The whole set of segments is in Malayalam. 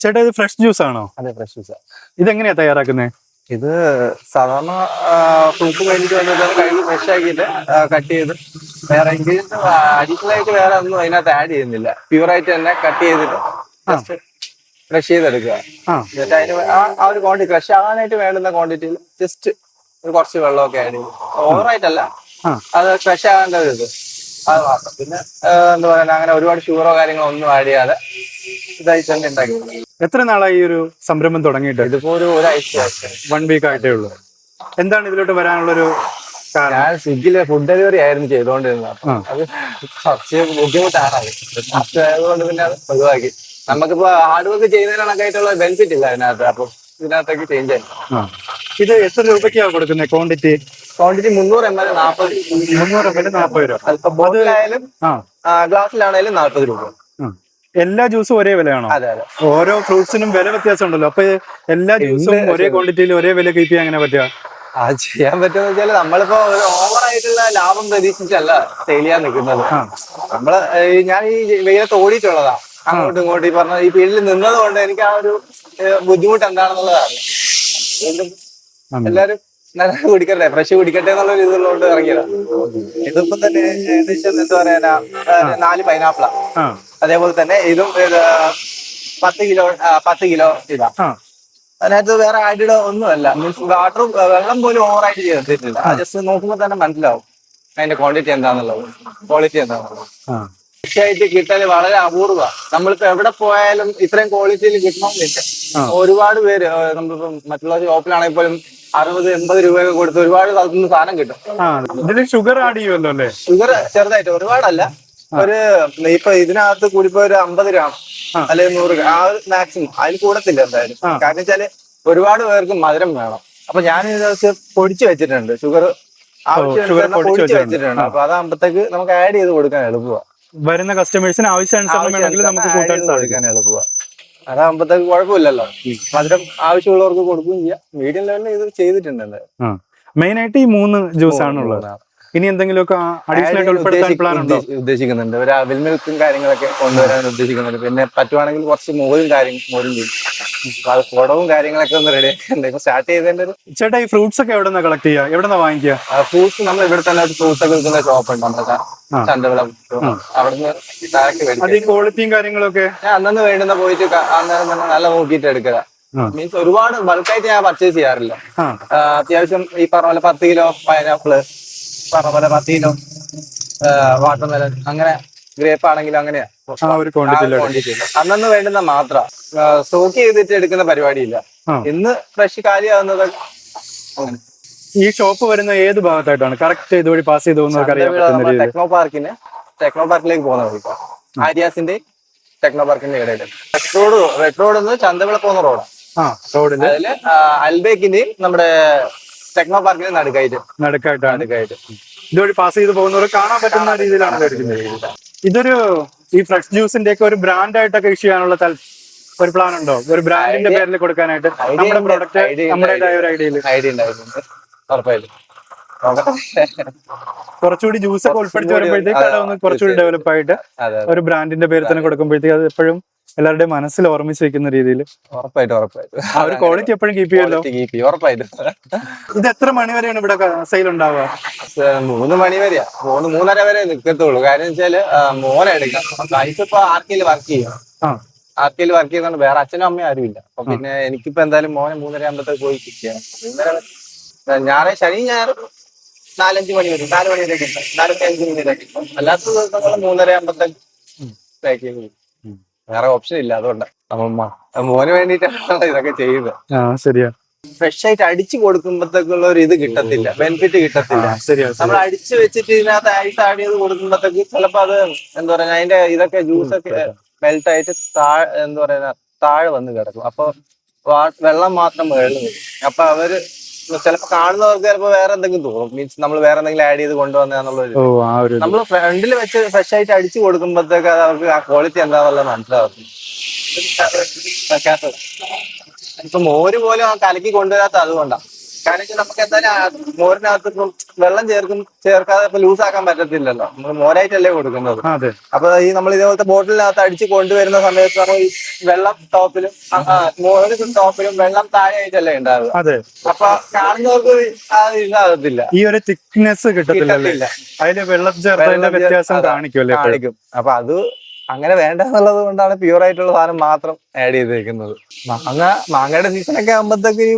ചേട്ടാ ഇത് ഫ്രഷ് ജ്യൂസ് ആണോ? അതെ ഫ്രഷ് ജ്യൂസ്. ഇതെങ്ങനെയാ തയ്യാറാക്കുന്നത് ഇത് സാധാരണ ഫ്രൂട്ട് കഴിഞ്ഞിട്ട് വന്നിട്ട് കഴുകി ഫ്രഷ് ആക്കിയിട്ട് കട്ട് ചെയ്ത് വേറെ ഇൻഗ്രീഡിയൻസ് അഡീഷണൽ ആയിട്ട് വേറെ ഒന്നും അതിനകത്ത് ആഡ് ചെയ്യുന്നില്ല. പ്യൂർ ആയിട്ട് തന്നെ കട്ട് ചെയ്തിട്ട് ഫ്രഷ് ചെയ്തെടുക്കുക. എന്നിട്ട് അതിന് ആ- ഒരു ക്വാണ്ടിറ്റി ഫ്രഷ് ആകാനായിട്ട് വേണ്ടുന്ന ക്വാണ്ടിറ്റിയിൽ ജസ്റ്റ് ഒരു കുറച്ച് വെള്ളമൊക്കെ ആഡ് ചെയ്യും. ഓവറായിട്ടല്ല. അത് ഫ്രഷ് ആകേണ്ട ഒരു ഇത്. അത് മാത്രം. പിന്നെ എന്താ പറയുക അങ്ങനെ ഒരുപാട് ഷുഗറോ കാര്യങ്ങളോ ഒന്നും ആഡ് ചെയ്യാതെ ഇതായി തന്നെ ഉണ്ടാക്കി എത്ര നാളായി ഈ ഒരു സംരംഭം തുടങ്ങിയിട്ട്? ഇതിപ്പോ ഒരു ഒരാഴ്ച വൺ വീക്ക് ആയിട്ടേ ഉള്ളൂ. എന്താണ് ഇതിലോട്ട് വരാനുള്ള ഒരു ഞാൻ സ്വിഗ്ഗിയിലെ ഫുഡ് ഡെലിവറി ആയിരുന്നു ചെയ്തോണ്ടിരുന്നത്. അത് കുറച്ച് ബുദ്ധിമുട്ടാണ് ആയതുകൊണ്ട് പിന്നെ അത് ഒഴിവാക്കി. നമുക്കിപ്പോ ഹാർഡ് വർക്ക് ചെയ്യുന്നതിനൊക്കെയായിട്ടുള്ള ബെനിഫിറ്റ് ഇല്ല അതിനകത്ത്. അപ്പൊ ഇതിനകത്തേക്ക് ചേഞ്ച് ആയി. ഇത് എത്ര രൂപയ്ക്കാണ് കൊടുക്കുന്നത് ക്വാണ്ടിറ്റി ക്വാണ്ടിറ്റി മുന്നൂറ് എം എൽ നാൽപ്പത് മുന്നൂറ് എം എൽ നാൽപ്പത് രൂപ. അല്പം ബോട്ടിലായാലും ഗ്ലാസ്സിലാണെങ്കിലും ഗ്ലാസ്സിലാണേലും നാൽപ്പത് രൂപ. എല്ലാ ജ്യൂസും ഒരേ വിലയാണോ? ഓരോ ഫ്രൂട്ട്സിനും വില വ്യത്യാസം ഉണ്ടല്ലോ അപ്പൊ എല്ലാ ജ്യൂസും ഒരേ ക്വാണ്ടിറ്റിയിൽ ഒരേ വില കീപ്പ് ചെയ്യാൻ അങ്ങനെ പറ്റുക? ആ ചെയ്യാൻ പറ്റുന്ന വെച്ചാൽ നമ്മളിപ്പോ ആയിട്ടുള്ള ലാഭം പ്രതീക്ഷിച്ചല്ല സെയിൽ ചെയ്യാൻ നിൽക്കുന്നത്. നമ്മൾ ഞാൻ ഈ വെയിലത്ത് ഓടിയിട്ടുള്ളതാ. അങ്ങോട്ടും ഇങ്ങോട്ടും ഈ പറഞ്ഞ ഈ ഫീൽഡിൽ നിന്നത് കൊണ്ട് എനിക്ക് ആ ഒരു ബുദ്ധിമുട്ട് എന്താണെന്നുള്ളതാണ്. എല്ലാരും നല്ല കുടിക്കട്ടെ ഫ്രഷ് കുടിക്കട്ടെ എന്നുള്ള ഒരു ഇതുള്ളതുകൊണ്ട് ഇറങ്ങിയതാ. ഇതിപ്പം തന്നെ ഏകദേശം എന്താ പറയാ നാല് പൈനാപ്പിളാ അതേപോലെ തന്നെ ഇതും പത്ത് കിലോ പത്ത് കിലോ ഇതാ. അതിനകത്ത് വേറെ ആഡ് ഒന്നുമല്ല. മീൻസ് വാട്ടർ വെള്ളം പോലും ഓവറായിട്ട് ചേർത്തിട്ടില്ല. ആ ജസ്റ്റ് നോക്കുമ്പോൾ തന്നെ മനസ്സിലാവും അതിന്റെ ക്വാണ്ടിറ്റി എന്താണെന്നുള്ളത് ക്വാളിറ്റി എന്താണെന്നുള്ളത് ആ. ഫ്രഷായിട്ട് കിട്ടൽ വളരെ അപൂർവ നമ്മളിപ്പോ എവിടെ പോയാലും ഇത്രയും ക്വാളിറ്റിയിൽ കിട്ടണമെന്നില്ല. ഒരുപാട് പേര് നമ്മളിപ്പം നമ്മളിപ്പോ മറ്റുള്ള ഷോപ്പിലാണെങ്കിൽ പോലും അറുപത് എൺപത് രൂപയൊക്കെ കൊടുത്ത് ഒരുപാട് സ്ഥലത്ത് നിന്ന് സാധനം കിട്ടും. ആ ഇതിൽ ഷുഗർ ആഡ് ചെയ്യുമല്ലോ അല്ലേ? ഷുഗർ ചെറുതായിട്ട് ഒരുപാടല്ല. ഒരു ഇപ്പൊ ഇതിനകത്ത് കൂടിപ്പോ ഒരു അമ്പത് ഗ്രാം. അല്ലെങ്കിൽ നൂറ് ഗ്രാം ആ ഒരു മാക്സിമം അതിൽ കൂടത്തില്ല എന്തായാലും. കാരണം വെച്ചാൽ ഒരുപാട് പേർക്ക് മധുരം വേണം. അപ്പൊ ഞാൻ ഇത് വെച്ച് പൊടിച്ചു വെച്ചിട്ടുണ്ട്. ഷുഗർ ആവശ്യം പൊടിച്ച് വെച്ചിട്ടുണ്ട്. അപ്പൊ അതാകുമ്പത്തേക്ക് നമുക്ക് ആഡ് ചെയ്ത് കൊടുക്കാൻ എളുപ്പമാണ് വരുന്ന കസ്റ്റമേഴ്സിന് ആവശ്യം വേണമെങ്കിൽ നമുക്ക് കൂട്ടാൻ സാധിക്കാൻ എളുപ്പമാണ് അതാകുമ്പത്തേക്ക് കുഴപ്പമില്ലല്ലോ. മധുരം ആവശ്യമുള്ളവർക്ക് കൊടുക്കുകയും ചെയ്യാം മീഡിയം ലെവലിൽ ഇത് ചെയ്തിട്ടുണ്ട്. മെയിൻ ആയിട്ട് ഈ മൂന്ന് ജ്യൂസ് ആണുള്ളത് ഇനി എന്തെങ്കിലുമൊക്കെ അഡീഷണൽ ആയിട്ട് ഉൾപ്പെടുത്താൻ പ്ലാൻ ഉണ്ടോ? ഉദ്ദേശിക്കുന്നുണ്ട്. ഒരു അവിൽ മിൽക്കും കാര്യങ്ങളൊക്കെ കൊണ്ടുവരാൻ ഉദ്ദേശിക്കുന്നുണ്ട്. പിന്നെ പറ്റുവാണെങ്കിൽ കുറച്ച് മോരും കാര്യം മോരും കുടവും കാര്യങ്ങളൊക്കെ ഒന്ന് റെഡി സ്റ്റാർട്ട് ചെയ്തതിന്റെ ഒരു ചേട്ടാ ഈ ഫ്രൂട്ട്സ് ഒക്കെ എവിടെ നിന്ന് കളക്ട് ചെയ്യുക? എവിടെ നിന്ന് വാങ്ങിക്കുക ഫ്രൂട്ട്സ് നമ്മൾ ഇവിടെ തന്നെ ഫ്രൂട്ട്സ് ഒക്കെ വിൽക്കുന്ന ഷോപ്പ് ഉണ്ട് നമ്മുടെ. ചന്തവിളം അവിടുന്ന് ഡയറക്റ്റ് അത് ഈ ക്വാളിറ്റിയും കാര്യങ്ങളൊക്കെ? ഞാൻ അന്നു വേണ്ടുന്ന പോയിട്ട് ക- അന്നേരം തന്നെ നല്ല നോക്കിയിട്ട് എടുക്കുക. ആ. മീൻസ് ഒരുപാട് ബൾക്കായിട്ട് ഞാൻ പർച്ചേസ് ചെയ്യാറില്ല. ആ. ആ, അത്യാവശ്യം ഈ പറഞ്ഞ പോലെ പത്ത് കിലോ പൈനാപ്പിൾ പറഞ്ഞ പോലെ പത്ത് കിലോ വാട്ടർമെലൻ അങ്ങനെ ഗ്രേപ്പ് ആണെങ്കിലും അങ്ങനെയാ. Quantity. വേണ്ടുന്ന മാത്രം. സ്റ്റോക്ക് ചെയ്തിട്ട് എടുക്കുന്ന പരിപാടിയില്ല. ഇന്ന് ഫ്രഷ് കാര്യമാകുന്നത് ഈ ഷോപ്പ് വരുന്ന ഏത് ഭാഗത്തായിട്ടാണ്? കറക്റ്റ് ഇതുവഴി പാസ് ചെയ്ത് ടെക്നോ പാർക്കിന് ടെക്നോ പാർക്കിലേക്ക് പോകുന്ന വഴി ആര്യാസിന്റെ ടെക്നോ പാർക്കിന്റെ ഇടയിൽ റെഡ് റോഡ് റെഡ് റോഡ് എന്ന് ചന്തവിള പോകുന്ന റോഡ് ആ റോഡിൽ. അതിൽ അൽബേക്കിന്റെയും നമ്മുടെ ടെക്നോ പാർക്കിന്റെ നടുക്കായിട്ട്. നടുക്കായിട്ടാണ്. നടുക്കായിട്ട്. ഇതുവഴി പാസ് ചെയ്ത് പോകുന്നവർ കാണാൻ പറ്റുന്ന രീതിയിലാണ് ഇതൊരു ഈ ഫ്രഷ് ജ്യൂസിന്റെ ഒക്കെ ഒരു ബ്രാൻഡ് ആയിട്ടൊക്കെ ഇഷ്യൂ ചെയ്യാനുള്ള തല ഒരു പ്ലാൻ ഉണ്ടോ? ഒരു ബ്രാൻഡിന്റെ പേരിൽ കൊടുക്കാനായിട്ട് നമ്മുടെ. പ്രോഡക്റ്റ് നമ്മുടേതായ ഒരു ഐഡിയയിൽ ഐഡിയ കുറച്ചുകൂടി ജ്യൂസ് ഒക്കെ ഉൾപ്പെടുത്തി വരുമ്പോഴത്തേക്ക് അത് ഒന്ന് കുറച്ചുകൂടി ഡെവലപ്പ് ആയിട്ട് ഒരു ബ്രാൻഡിന്റെ പേര് തന്നെ കൊടുക്കുമ്പോഴത്തേക്ക് അത് എപ്പോഴും എല്ലാവരുടെയും മനസ്സിൽ ഓർമ്മിച്ച് വെക്കുന്ന രീതിയിൽ. ഉറപ്പായിട്ടും ഉറപ്പായിട്ടും. ആ ഒരു ക്വാളിറ്റി എപ്പോഴും കീപ്പ് ചെയ്യുമല്ലോ? Quality keep ചെയ്യും. ഉറപ്പായിട്ടും. ഇത് എത്ര മണി വരെയാണ് ഇവിടെ സെയിൽ ഉണ്ടാവുക? മൂന്ന് മണി വരെയാ. മൂന്ന് മൂന്നര വരെ നിൽക്കത്തുള്ളൂ കാര്യം വെച്ചാൽ മോനെ എടുക്കാം. വൈഫ് ഇപ്പൊ ആർക്കിയിൽ വർക്ക് ചെയ്യും? ആർക്കിയിൽ വർക്ക് ചെയ്യുന്നതുകൊണ്ട് വേറെ അച്ഛനും അമ്മയും ആരും ഇല്ല. അപ്പൊ പിന്നെ എനിക്കിപ്പോ എന്തായാലും മോനെ മൂന്നര ആകുമ്പോഴത്തേക്ക് പോയി കിട്ടിയാണ് ഞാറ് ഞായറേ ശനി ഞാറ് നാലഞ്ച് മണി വരും നാല് മണി വരെ കിട്ടും നാലഞ്ച് അഞ്ച് മണി വരെ കിട്ടും അല്ലാത്ത ദിവസങ്ങൾ മൂന്നര ആകുമ്പോഴത്തേക്ക് പാക്ക് ചെയ്ത്. വേറെ ഓപ്ഷൻ ഇല്ല അതുകൊണ്ട് നമ്മൾ മോന് വേണ്ടിയിട്ടാണ് ഇതൊക്കെ ചെയ്യുന്നത്. ആ ശരിയാ. ഫ്രഷ് ആയിട്ട് അടിച്ചു കൊടുക്കുമ്പോഴത്തേക്കുള്ള ഒരു ഇത് കിട്ടത്തില്ല ബെനിഫിറ്റ് കിട്ടത്തില്ല. ശരിയാ നമ്മൾ അടിച്ചു വെച്ചിട്ട് ഇതിനകത്ത് ഐസ് ആഡ് ചെയ്ത് കൊടുക്കുമ്പോഴത്തേക്ക് ചിലപ്പോ അത് എന്താ പറയുക അതിന്റെ ഇതൊക്കെ ജ്യൂസ് ഒക്കെ മെൽറ്റ് ആയിട്ട് താഴെ എന്താ പറയുക താഴെ വന്ന് കിടക്കും. അപ്പൊ വെള്ളം മാത്രം മേളിൽ അപ്പൊ അവർ ചിലപ്പോ കാണുന്നവർക്ക് ചിലപ്പോ വേറെ എന്തെങ്കിലും തോന്നും. മീൻസ് നമ്മൾ വേറെ എന്തെങ്കിലും ആഡ് ചെയ്ത് കൊണ്ടുവന്നുള്ള ഓ ആ ഒരു നമ്മൾ ഫ്രണ്ടിൽ വെച്ച് ഫ്രഷ് ആയിട്ട് അടിച്ചു കൊടുക്കുമ്പോഴത്തേക്ക് അത് അവർക്ക് ആ ക്വാളിറ്റി എന്താന്നുള്ളത് മനസ്സിലാവും. ഇപ്പൊ മോര് പോലും ആ കലക്കി കൊണ്ടുവരാത്ത അതുകൊണ്ടാ. കാരണം വെച്ചാൽ നമുക്ക് എന്തായാലും മോരിനകത്ത് വെള്ളം ചേർക്കും ചേർക്കാതെ ഇപ്പൊ ലൂസ് ആക്കാൻ പറ്റത്തില്ലല്ലോ. നമ്മൾ മോരായിട്ടല്ലേ കൊടുക്കുന്നത്. അതെ. അപ്പൊ ഈ നമ്മൾ ഇതേപോലത്തെ ബോട്ടിലിനകത്ത് അടിച്ച് കൊണ്ടുവരുന്ന സമയത്ത് നമ്മൾ ഈ വെള്ളം ടോപ്പിലും മോര് ടോപ്പിലും വെള്ളം താഴെയായിട്ടല്ലേ ഉണ്ടാവുക. അതെ. അപ്പൊ കാണുന്നവർക്ക് അത് ഇതാകത്തില്ല. ഈ ഒരു തിക്നെസ് കിട്ടത്തില്ല. അതിൽ വെള്ളം ചേർത്തതിന്റെ വ്യത്യാസം കാണിക്കുമല്ലേ കാണിക്കും. അപ്പൊ അത് അങ്ങനെ വേണ്ട എന്നുള്ളത് കൊണ്ടാണ് പ്യൂർ ആയിട്ടുള്ള സാധനം മാത്രം ആഡ് ചെയ്തേക്കുന്നത്. മാങ്ങ മാങ്ങയുടെ സീസൺ ഒക്കെ ആകുമ്പോഴത്തേക്ക്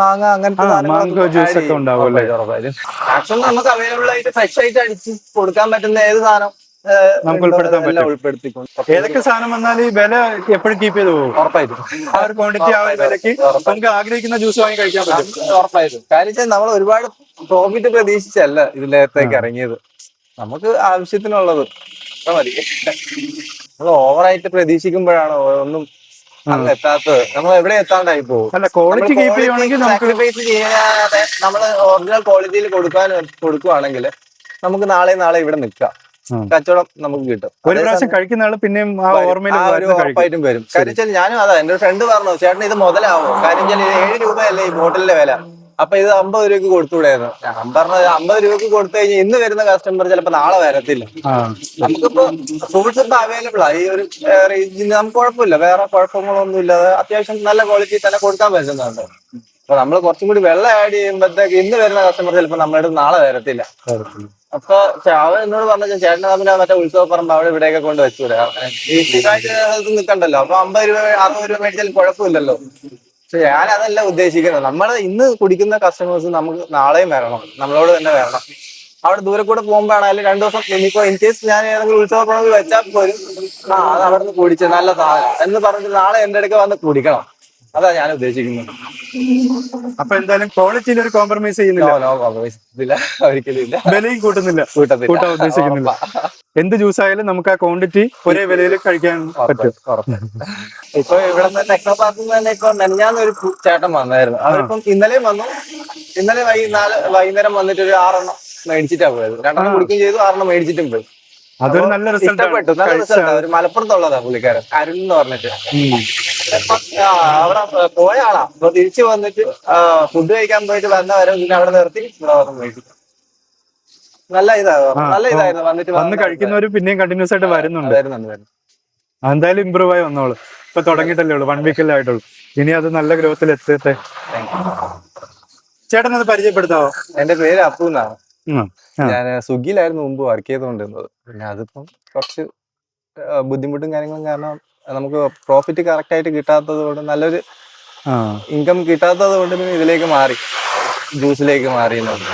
മാങ്ങ അങ്ങനത്തെ. മാക്സിമം നമുക്ക് അവൈലബിൾ ആയിട്ട് ഫ്രഷ് ആയിട്ട് അടിച്ച് കൊടുക്കാൻ പറ്റുന്ന ഏത് സാധനം നമുക്ക് ഉൾപ്പെടുത്താൻ പറ്റും. ഉൾപ്പെടുത്തിക്കൊണ്ട്. ഏതൊക്കെ സാധനം വന്നാൽ ഈ വില എപ്പോഴും കീപ്പ് ചെയ്ത് പോകും. ഉറപ്പായിട്ടും. ആ ഒരു ക്വാണ്ടിറ്റി ആ ഒരു വിലക്ക് നമുക്ക് ആഗ്രഹിക്കുന്ന ജ്യൂസ് വാങ്ങി കഴിക്കാൻ പറ്റും. ഉറപ്പായിട്ടും. കാര്യം നമ്മൾ ഒരുപാട് പ്രോഫിറ്റ് പ്രതീക്ഷിച്ചല്ല ഇതിനകത്തേക്ക് ഇറങ്ങിയത്. നമുക്ക് ആവശ്യത്തിനുള്ളത്. മതി നമ്മൾ ഓവറായിട്ട് പ്രതീക്ഷിക്കുമ്പോഴാണ് ഒന്നും അങ്ങ് എത്താത്തത്. നമ്മൾ എവിടെ എത്താണ്ടായി പോകും അല്ല ക്വാളിറ്റി കീപ്പ് ചെയ്യുവാണെങ്കിൽ സാക്രിഫൈസ് ചെയ്യാതെ നമ്മൾ ഒറിജിനൽ ക്വാളിറ്റിയിൽ കൊടുക്കാൻ കൊടുക്കുവാണെങ്കിൽ നമുക്ക് നാളെ നാളെ ഇവിടെ നിൽക്കാം. കച്ചവടം നമുക്ക് കിട്ടും. ഒരു പ്രാവശ്യം കഴിക്കുന്ന ആൾ പിന്നെയും ആ. ഓർമ്മയിൽ ഉറപ്പായിട്ടും വരും. കാര്യം ഞാനും അതാ എന്റെ ഫ്രണ്ട് പറഞ്ഞു ചേട്ടൻ ഇത് മുതലാവോ? കാര്യം ഏഴ് രൂപയല്ലേ ഈ ബോട്ടിലിന്റെ വില. അപ്പൊ ഇത് അമ്പത് രൂപക്ക് കൊടുത്തുകൂടായിരുന്നു ഞാൻ പറഞ്ഞത് അമ്പത് രൂപക്ക് കൊടുത്തു കഴിഞ്ഞാൽ ഇന്ന് വരുന്ന കസ്റ്റമർ ചിലപ്പോ നാളെ വരത്തില്ല. നമുക്കിപ്പോ ഫ്രൂട്ട്സ് ഇപ്പൊ അവൈലബിൾ ആ. ഈ ഒരു റേഞ്ചിന് നമുക്ക് കുഴപ്പമില്ല. വേറെ കുഴപ്പങ്ങളൊന്നും ഇല്ലാതെ അത്യാവശ്യം നല്ല ക്വാളിറ്റി തന്നെ കൊടുക്കാൻ പറ്റുന്നുണ്ട്. അപ്പൊ നമ്മൾ കുറച്ചും കൂടി വെള്ളം ആഡ് ചെയ്യുമ്പോഴത്തേക്ക് ഇന്ന് വരുന്ന കസ്റ്റമർ ചിലപ്പോ നമ്മുടെ നാളെ വരത്തില്ല. അപ്പൊ അവൻ എന്നോട് പറഞ്ഞ ചേട്ടൻ തമ്മിൽ മറ്റേ ഉത്സവ പറമ്പ് അവിടെ ഇവിടെയൊക്കെ കൊണ്ട് വെച്ചൂടെ. നിൽക്കണ്ടല്ലോ അപ്പൊ അമ്പത് രൂപ അറുപത് രൂപ മേടിച്ചാൽ കുഴപ്പമില്ലല്ലോ. ഞാൻ അതല്ല ഉദ്ദേശിക്കുന്നത്. നമ്മൾ ഇന്ന് കുടിക്കുന്ന കസ്റ്റമേഴ്സ് നമുക്ക് നാളെയും വരണം. നമ്മളോട് തന്നെ വരണം. അവിടെ ദൂരെ കൂടെ പോകുമ്പോഴാണെങ്കിലും രണ്ടു ദിവസം ഇനിയിപ്പോ ഇൻ കേസ് ഞാൻ ഏതെങ്കിലും ഉത്സവ വെച്ചാൽ പോലും ആ അത് അവിടെ നിന്ന് കുടിച്ച നല്ല സാധനം. എന്ന് പറഞ്ഞിട്ട് നാളെ എന്റെ അടുക്ക വന്ന് കുടിക്കണം. അതാ ഞാൻ ഉദ്ദേശിക്കുന്നത്. അപ്പൊ എന്തായാലും ക്വാളിറ്റിയിൽ ഒരു കോംപ്രമൈസ് ചെയ്യുന്നില്ല. കോംപ്രമൈസ് ഇല്ല. ഒരിക്കലും ഇല്ല. വിലയും കൂട്ടുന്നില്ല. കൂട്ടത്തില്ല. കൂട്ടാൻ ഉദ്ദേശിക്കുന്നില്ല. എന്ത് ജ്യൂസ് ആയാലും നമുക്ക് ആ ക്വാണ്ടിറ്റി ഒരേ വിലയിൽ കഴിക്കാൻ പറ്റും. ഇപ്പൊ ഇവിടെ ടെക്നോ പാർക്കിൽ തന്നെ ഇപ്പൊ കു- ചേട്ടൻ വന്നായിരുന്നു. അവരിപ്പം ഇന്നലെയും വന്നു. ഇന്നലെ വൈകുന്നേരം വൈകുന്നേരം വന്നിട്ട് ഒരു ആറെണ്ണം മേടിച്ചിട്ടാ പോയത്. രണ്ടെണ്ണം കുടിക്കുകയും ചെയ്തു ആറെണ്ണം മേടിച്ചിട്ടും പോയി. അതൊരു നല്ല റിസൾട്ട് ഇഷ്ടപ്പെട്ടു. നല്ല റിസൾട്ട് ഒരു മലപ്പുറത്തുള്ളതാ പുള്ളിക്കാരൻ. അരുൺ എന്ന് പറഞ്ഞിട്ട്. അവിടെ പോയ ആളാ. അപ്പൊ തിരിച്ചു വന്നിട്ട് ഫുഡ് കഴിക്കാൻ പോയിട്ട് വന്ന വരെ പിന്നെ അവിടെ നിർത്തി ഇവിടെ വന്ന് നല്ല ഇതായിരുന്നു നല്ല ഇതായിരുന്നു വന്നിട്ട് വന്ന് കഴിക്കുന്നവര് പിന്നെയും കണ്ടിന്യൂസ് ആയിട്ട് വരുന്നുണ്ട്. എന്തായാലും ഇമ്പ്രൂവ് ആയി വന്നോളൂ. ഇപ്പൊ തുടങ്ങിയിട്ടല്ലേ ഉള്ളൂ. വൺ വീക്കല്ലേ ആയിട്ടുള്ളൂ. ഇനി അത് നല്ല ഗ്രോത്തിൽ എത്തട്ടെ. ചേട്ടൻ അത് പരിചയപ്പെടുത്താവോ? എന്റെ പേര് അപ്പു എന്നാണ്. ഞാൻ സ്വിഗ്ഗിയിലായിരുന്നു മുമ്പ് വർക്ക് ചെയ്തുകൊണ്ടിരുന്നത് പിന്നെ അതിപ്പം കുറച്ച് ബുദ്ധിമുട്ടും കാര്യങ്ങളും കാരണം നമുക്ക് പ്രോഫിറ്റ് കറക്റ്റ് ആയിട്ട് കിട്ടാത്തത് കൊണ്ട് നല്ലൊരു ഇൻകം കിട്ടാത്തത് കൊണ്ട് പിന്നെ ഇതിലേക്ക് മാറി ജ്യൂസിലേക്ക് മാറി എന്നുള്ളത്